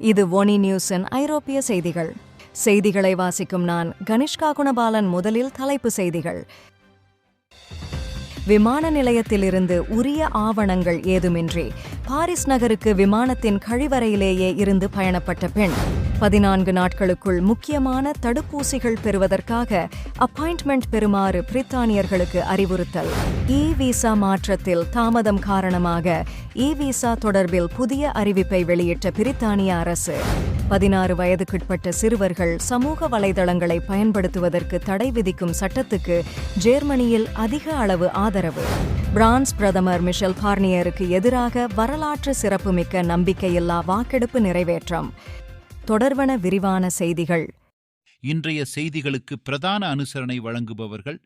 இது ஒனி நியூஸின் ஐரோப்பிய செய்திகள். செய்திகளை வாசிக்கும் நான் கனிஷ்கா குணபாலன் முதலில் தலைப்பு செய்திகள். விமான நிலையத்திலிருந்து உரிய ஆவணங்கள் ஏதுமின்றி பாரிஸ் நகருக்கு விமானத்தின் கழிவறையிலேயே இருந்து பயணப்பட்ட பெண். பதினான்கு நாட்களுக்குள் முக்கியமான தடுப்பூசிகள் பெறுவதற்காக அப்பாயின்ட்மெண்ட் பெறுமாறு பிரித்தானியர்களுக்கு அறிவுறுத்தல். இ விசா மாற்றத்தில் தாமதம் காரணமாக இ விசா தொடர்பில் புதிய அறிவிப்பை வெளியிட்ட பிரித்தானிய அரசு. பதினாறு வயதுக்குட்பட்ட சிறுவர்கள் சமூக வலைதளங்களை பயன்படுத்துவதற்கு தடை விதிக்கும் சட்டத்துக்கு ஜேர்மனியில் அதிக அளவு ஆதரவு. பிரான்ஸ் பிரதமர் மிஷல் பார்னியருக்கு எதிராக வரலாற்று சிறப்புமிக்க நம்பிக்கையில்லா வாக்கெடுப்பு நிறைவேற்றம். தொடர்வன விரிவான செய்திகள். இன்றைய செய்திகளுக்கு பிரதான அனுசரணை வழங்குபவர்கள்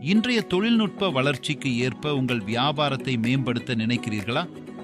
இன்றைய தொழில்நுட்ப வளர்ச்சிக்கு ஏற்ப உங்கள் வியாபாரத்தை மேம்படுத்த நினைக்கிறீர்களா?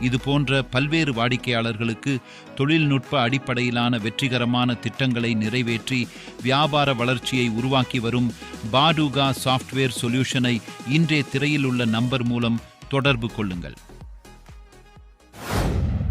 இது போன்ற பல்வேறு வாடிக்கையாளர்களுக்கு தொழில்நுட்ப அடிப்படையிலான வெற்றிகரமான திட்டங்களை நிறைவேற்றி வியாபார வளர்ச்சியை உருவாக்கி வரும் பாடுகா சாஃப்ட்வேர் சொல்யூஷனை இன்றே திரையில் உள்ள நம்பர் மூலம் தொடர்பு கொள்ளுங்கள்.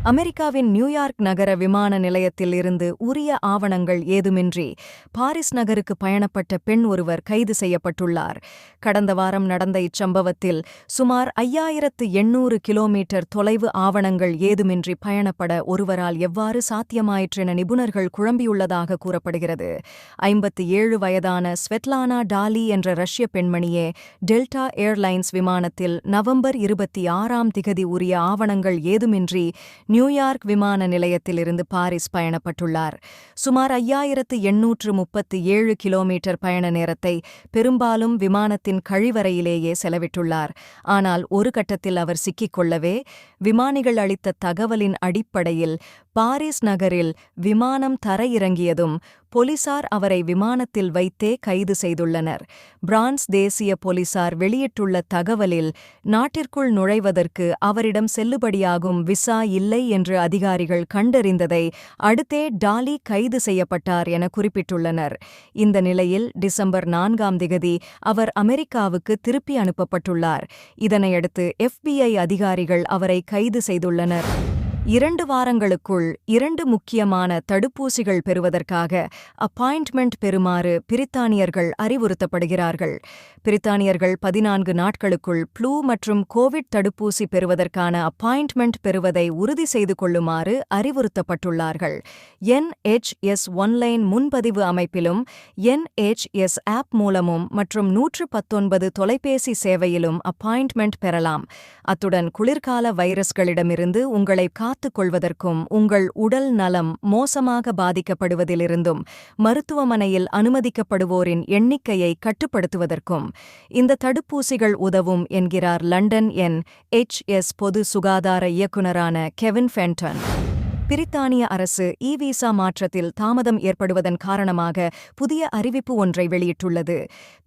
அமெரிக்காவின் நியூயார்க் நகர விமான நிலையத்தில் இருந்து உரிய ஆவணங்கள் ஏதுமின்றி பாரிஸ் நகருக்கு பயணப்பட்ட பெண் ஒருவர் கைது செய்யப்பட்டுள்ளார். கடந்த வாரம் நடந்த இச்சம்பவத்தில் சுமார் ஐயாயிரத்து எண்ணூறு கிலோமீட்டர் தொலைவு ஆவணங்கள் ஏதுமின்றி பயணப்பட ஒருவரால் எவ்வாறு சாத்தியமாயிற்றென நிபுணர்கள் குழம்பியுள்ளதாக கூறப்படுகிறது. ஐம்பத்தி ஏழு வயதான ஸ்வெட்லானா டாலி என்ற ரஷ்ய பெண்மணியே டெல்டா ஏர்லைன்ஸ் விமானத்தில் நவம்பர் இருபத்தி ஆறாம் திகதி உரிய ஆவணங்கள் ஏதுமின்றி நியூயார்க் விமான நிலையத்திலிருந்து பாரிஸ் பயணப்பட்டுள்ளார். சுமார் ஐயாயிரத்து எண்ணூற்று முப்பத்தி ஏழு கிலோமீட்டர் பயண நேரத்தை பெரும்பாலும் விமானத்தின் கழிவறையிலேயே செலவிட்டுள்ளார். ஆனால் ஒரு கட்டத்தில் அவர் சிக்கிக்கொள்ளவே விமானிகள் அளித்த தகவலின் அடிப்படையில் பாரிஸ் நகரில் விமானம் தரையிறங்கியதும் போலீசார் அவரை விமானத்தில் வைத்தே கைது செய்துள்ளனர். பிரான்ஸ் தேசிய போலீசார் வெளியிட்டுள்ள தகவலில் நாட்டிற்குள் நுழைவதற்கு அவரிடம் செல்லுபடியாகும் விசா இல்லை என்று அதிகாரிகள் கண்டறிந்ததை அடுத்தே டாலி கைது செய்யப்பட்டார் என குறிப்பிட்டுள்ளனர். இந்த நிலையில் டிசம்பர் நான்காம் திகதி அவர் அமெரிக்காவுக்கு திருப்பி அனுப்பப்பட்டுள்ளார். இதனையடுத்து எஃபிஐ அதிகாரிகள் அவரை கைது செய்துள்ளனர். இரண்டு வாரங்களுக்குள் இரண்டு முக்கியமான தடுப்பூசிகள் பெறுவதற்காக அப்பாயின்ட்மெண்ட் பெறுமாறு பிரித்தானியர்கள் அறிவுறுத்தப்படுகிறார்கள். பிரித்தானியர்கள் பதினான்கு நாட்களுக்குள் ப்ளூ மற்றும் கோவிட் தடுப்பூசி பெறுவதற்கான அப்பாயின்ட்மெண்ட் பெறுவதை உறுதி செய்து கொள்ளுமாறு அறிவுறுத்தப்பட்டுள்ளார்கள். என்ஹெச்எஸ் ஒன்லைன் முன்பதிவு அமைப்பிலும் என்ஹெச்எஸ் ஆப் மூலமும் மற்றும் நூற்று பத்தொன்பது தொலைபேசி சேவையிலும் அப்பாயின்ட்மெண்ட் பெறலாம். அத்துடன் குளிர்கால வைரஸ்களிடமிருந்து உங்களை காத்துக் கொள்வதற்கும் உங்கள் உடல் நலம் மோசமாக பாதிக்கப்படுவதிலிருந்தும் மருத்துவமனையில் அனுமதிக்கப்படுவோரின் எண்ணிக்கையை கட்டுப்படுத்துவதற்கும் இந்த தடுப்பூசிகள் உதவும் என்கிறார் லண்டன் என் எச் எஸ் பொது சுகாதார இயக்குநரான கெவின் ஃபென்டன். பிரித்தானிய அரசு இ விசா மாற்றத்தில் தாமதம் ஏற்படுவதன் காரணமாக புதிய அறிவிப்பு ஒன்றை வெளியிட்டுள்ளது.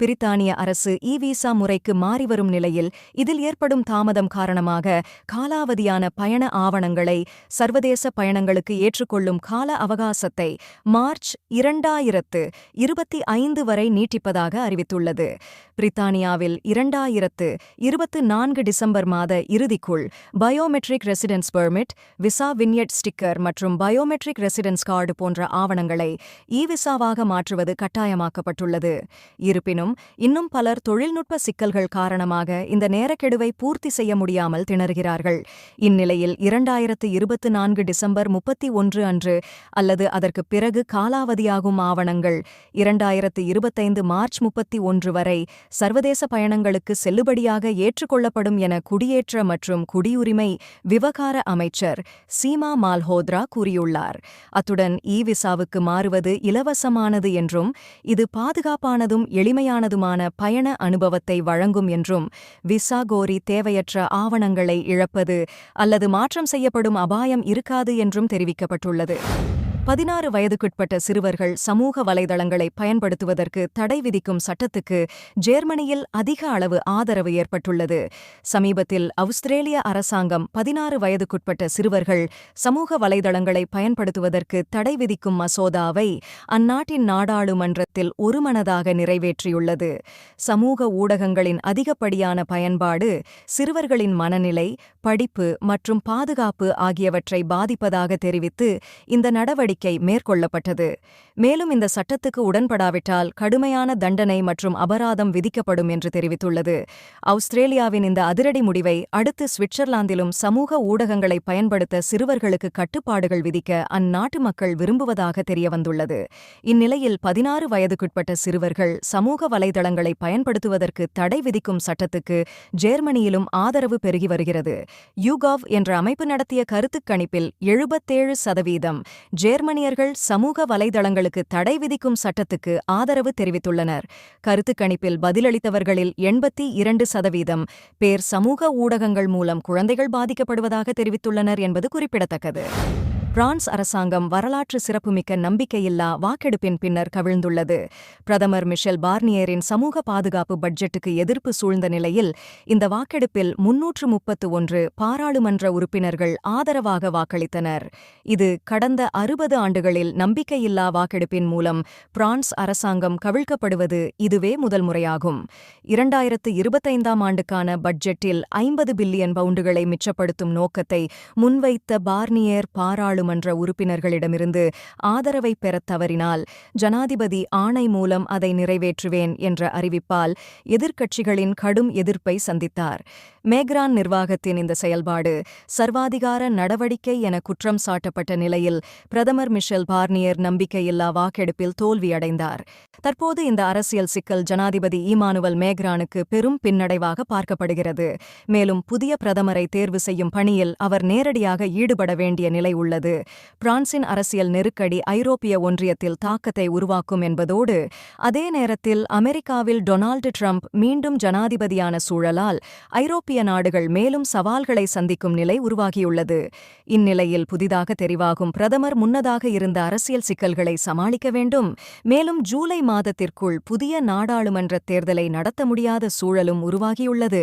பிரித்தானிய அரசு இ விசா முறைக்கு மாறிவரும் நிலையில் இதில் ஏற்படும் தாமதம் காரணமாக காலாவதியான பயண ஆவணங்களை சர்வதேச பயணங்களுக்கு ஏற்றுக்கொள்ளும் கால அவகாசத்தை மார்ச் இரண்டாயிரத்து இருபத்தி ஐந்து வரை நீட்டிப்பதாக அறிவித்துள்ளது. பிரித்தானியாவில் இரண்டாயிரத்து இருபத்து நான்கு டிசம்பர் மாத இறுதிக்குள் biometric residence permit visa vignette sticker மற்றும் பயோமெட்ரிக் ரெசிடென்ஸ் கார்டு போன்ற ஆவணங்களை இ விசாவாக மாற்றுவது கட்டாயமாக்கப்பட்டுள்ளது. இருப்பினும் இன்னும் பலர் தொழில்நுட்ப சிக்கல்கள் காரணமாக இந்த நேரக்கெடுவை பூர்த்தி செய்ய முடியாமல் திணறுகிறார்கள். இந்நிலையில் இரண்டாயிரத்து இருபத்து நான்கு டிசம்பர் முப்பத்தி ஒன்று அன்று அல்லது அதற்கு பிறகு காலாவதியாகும் ஆவணங்கள் இரண்டாயிரத்து இருபத்தைந்து மார்ச் முப்பத்தி ஒன்று வரை சர்வதேச பயணங்களுக்கு செல்லுபடியாக ஏற்றுக்கொள்ளப்படும் என குடியேற்ற மற்றும் குடியுரிமை விவகார அமைச்சர் சீமா மல்ஹோத்ரா கூறியுள்ளார். அத்துடன் இ விசாவுக்கு மாறுவது இலவசமானது என்றும் இது பாதுகாப்பானதும் எளிமையானதுமான பயண அனுபவத்தை வழங்கும் என்றும் விசா கோரி தேவையற்ற ஆவணங்களை இழப்பது அல்லது மாற்றம் செய்யப்படும் அபாயம் இருக்காது என்றும் தெரிவிக்கப்பட்டுள்ளது. பதினாறு வயதுக்குட்பட்ட சிறுவர்கள் சமூக வலைதளங்களை பயன்படுத்துவதற்கு தடை விதிக்கும் சட்டத்துக்கு ஜேர்மனியில் அதிக அளவு ஆதரவு ஏற்பட்டுள்ளது. சமீபத்தில் அவுஸ்திரேலிய அரசாங்கம் பதினாறு வயதுக்குட்பட்ட சிறுவர்கள் சமூக வலைதளங்களை பயன்படுத்துவதற்கு தடை விதிக்கும் மசோதாவை அந்நாட்டின் நாடாளுமன்ற நாடாளுமன்றத்தில் ஒருமனதாக நிறைவேற்றியுள்ளது. சமூக ஊடகங்களின் அதிகப்படியான பயன்பாடு சிறுவர்களின் மனநிலை படிப்பு மற்றும் பாதுகாப்பு ஆகியவற்றை பாதிப்பதாக தெரிவித்து இந்த நடவடிக்கை மேற்கொள்ளப்பட்டது. மேலும் இந்த சட்டத்துக்கு உடன்படாவிட்டால் கடுமையான தண்டனை மற்றும் அபராதம் விதிக்கப்படும் என்று தெரிவித்துள்ளது. ஆஸ்திரேலியாவின் இந்த அதிரடி முடிவை அடுத்து சுவிட்சர்லாந்திலும் சமூக ஊடகங்களை பயன்படுத்த சிறுவர்களுக்கு கட்டுப்பாடுகள் விதிக்க அந்நாட்டு மக்கள் விரும்புவதாக தெரியவந்துள்ளது. இந்நிலையில் பதினாறு வயதுக்குட்பட்ட சிறுவர்கள் சமூக வலைதளங்களை பயன்படுத்துவதற்கு தடை விதிக்கும் சட்டத்துக்கு ஜேர்மனியிலும் ஆதரவு பெருகி வருகிறது. யூகாவ் என்ற அமைப்பு நடத்திய கருத்துக் கணிப்பில் எழுபத்தேழு சதவீதம் ஜேர்மனியர்கள் சமூக வலைதளங்களுக்கு தடை விதிக்கும் சட்டத்துக்கு ஆதரவு தெரிவித்துள்ளனர். கருத்து கணிப்பில் பதிலளித்தவர்களில் எண்பத்தி இரண்டு சதவீதம் பேர் சமூக ஊடகங்கள் மூலம் குழந்தைகள் பாதிக்கப்படுவதாக தெரிவித்துள்ளனர் என்பது குறிப்பிடத்தக்கது. பிரான்ஸ் அரசாங்கம் வரலாற்று சிறப்புமிக்க நம்பிக்கையில்லா வாக்கெடுப்பின் பின்னர் கவிழ்ந்துள்ளது. பிரதமர் மிஷெல் பார்னியரின் சமூக பாதுகாப்பு பட்ஜெட்டுக்கு எதிர்ப்பு சூழ்ந்த நிலையில் இந்த வாக்கெடுப்பில் முன்னூற்று முப்பத்து ஒன்று பாராளுமன்ற உறுப்பினர்கள் ஆதரவாக வாக்களித்தனர். இது கடந்த அறுபது ஆண்டுகளில் நம்பிக்கையில்லா வாக்கெடுப்பின் மூலம் பிரான்ஸ் அரசாங்கம் கவிழ்க்கப்படுவது இதுவே முதல் முறையாகும். இரண்டாயிரத்து இருபத்தைந்தாம் ஆண்டுக்கான பட்ஜெட்டில் ஐம்பது பில்லியன் பவுண்டுகளை மிச்சப்படுத்தும் நோக்கத்தை முன்வைத்த பார்னியர் பாராளுமன்ற உறுப்பினர்களிடமிருந்து ஆதரவை பெறத் தவறினால் ஜனாதிபதி ஆணை மூலம் அதை நிறைவேற்றுவேன் என்ற அறிவிப்பால் எதிர்க்கட்சிகளின் கடும் எதிர்ப்பை சந்தித்தார். மேக்ரான் நிர்வாகத்தின் இந்த செயல்பாடு சர்வாதிகார நடவடிக்கை என குற்றம் சாட்டப்பட்ட நிலையில் பிரதமர் மிஷெல் பார்னியர் நம்பிக்கையில்லா வாக்கெடுப்பில் தோல்வியடைந்தார். தற்போது இந்த அரசியல் சிக்கல் ஜனாதிபதி ஈமானுவல் மேக்ரானுக்கு பெரும் பின்னடைவாக பார்க்கப்படுகிறது. மேலும் புதிய பிரதமரை தேர்வு செய்யும் பணியில் அவர் நேரடியாக ஈடுபட வேண்டிய நிலை உள்ளது. பிரான்சின் அரசியல் நெருக்கடி ஐரோப்பிய ஒன்றியத்தில் தாக்கத்தை உருவாக்கும் என்பதோடு அதே நேரத்தில் அமெரிக்காவில் டொனால்டு ட்ரம்ப் மீண்டும் ஜனாதிபதியான சூழலால் ஐரோப்பிய நாடுகள் மேலும் சவால்களை சந்திக்கும் நிலை உருவாகியுள்ளது. இந்நிலையில் புதிதாக தெரிவாகும் பிரதமர் முன்னதாக இருந்த அரசியல் சிக்கல்களை சமாளிக்க வேண்டும். மேலும் ஜூலை மாதத்திற்குள் புதிய நாடாளுமன்ற தேர்தலை நடத்த முடியாத சூழலும் உருவாகியுள்ளது.